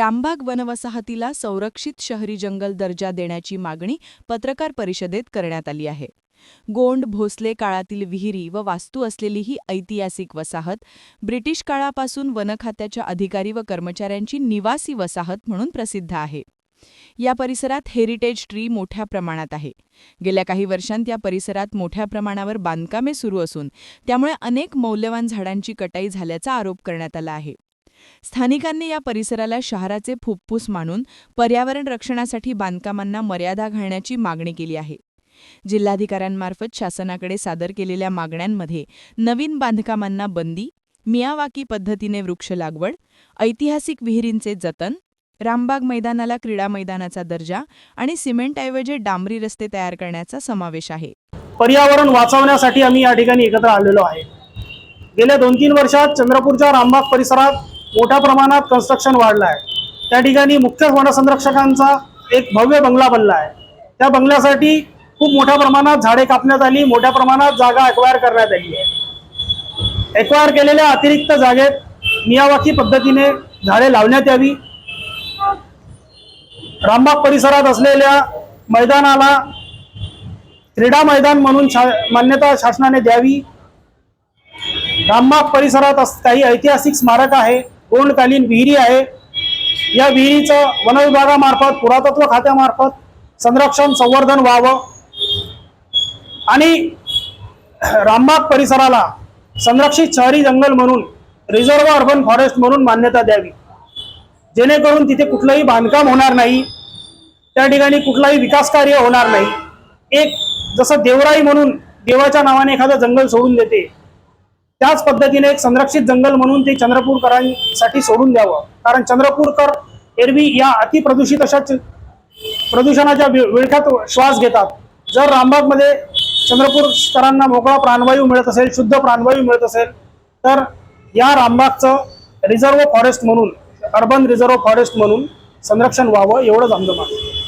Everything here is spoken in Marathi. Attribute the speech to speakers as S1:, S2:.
S1: रामबाग वनवसाहतीला संरक्षित शहरी जंगल दर्जा देण्याची मागणी पत्रकार परिषदेत करण्यात आली आहे. गोंड भोसले काळातील विहिरी व वास्तू असलेली ही ऐतिहासिक वसाहत ब्रिटिश काळापासून वनखात्याच्या अधिकारी व कर्मचाऱ्यांची निवासी वसाहत म्हणून प्रसिद्ध आहे. या परिसरात हेरिटेज ट्री मोठ्या प्रमाणात आहे. गेल्या काही वर्षांत या परिसरात मोठ्या प्रमाणावर बांधकामे सुरू असून त्यामुळे अनेक मौल्यवान झाडांची कटाई झाल्याचा आरोप करण्यात आला आहे. स्थानिकांनी या परिसराला शहराचे फुफ्फुस मानून पर्यावरण रक्षणासाठी बांधकामांना मर्यादा घालण्याची मागणी केली आहे. जिल्हाधिकाऱ्यांमार्फत शासनाकडे सादर केलेल्या मागण्यांमध्ये नवीन बांधकामांना बंदी मियावाकी पद्धतीने वृक्ष लागवड ऐतिहासिक विहिरींचे जतन रामबाग मैदानाला क्रीडा मैदानाचा दर्जा आणि सिमेंटऐवजी डांबरी रस्ते तयार करण्याचा समावेश आहे.
S2: पर्यावरण वाचवण्यासाठी आम्ही या ठिकाणी एकत्र आलेलो आहे. गेल्या दोन तीन वर्षात चंद्रपूरच्या रामबाग परिसरात मोठ्या प्रमाणात कन्स्ट्रक्शन वाढलं आहे त्या ठिकाणी मुख्य वनसंरक्षकांचा एक भव्य बंगला बनला आहे. त्या बंगल्यासाठी खूप मोठ्या प्रमाणात झाडे कापण्यात आली मोठ्या प्रमाणात जागा एक्वायर करण्यात आली आहे. एक्वायर केलेल्या अतिरिक्त जागेत मियावाकी पद्धतीने झाडे लावण्यात यावी. रामबाग परिसरात असलेल्या मैदानाला क्रीडा मैदान म्हणून शा मान्यता शासनाने द्यावी. रामबाग परिसरात अस- काही ऐतिहासिक स्मारक आहे. पूर्णकालीन विहिरी आहे. या विहिरीचं वनविभागामार्फत पुरातत्व खात्यामार्फत संरक्षण संवर्धन व्हावं. आणि रामबाग परिसराला संरक्षित शहरी जंगल म्हणून रिझर्व अर्बन फॉरेस्ट म्हणून मान्यता द्यावी. जेणेकरून तिथे कुठलंही बांधकाम होणार नाही. त्या ठिकाणी कुठलाही विकास कार्य होणार नाही. एक जसं देवराई म्हणून देवाच्या नावाने एखादं जंगल सोडून देते त्याच पद्धतीने एक संरक्षित जंगल म्हणून ते चंद्रपूरकरांसाठी सोडून द्यावं. कारण चंद्रपूरकर एरवी या अतिप्रदूषित अशा प्रदूषणाच्या विळख्यात श्वास घेतात. जर रामबागमध्ये चंद्रपूरकरांना मोकळा प्राणवायू मिळत असेल शुद्ध प्राणवायू मिळत असेल तर या रामबागचं रिझर्व्ह फॉरेस्ट म्हणून अर्बन रिझर्व्ह फॉरेस्ट म्हणून संरक्षण व्हावं एवढंच आमचं मागणं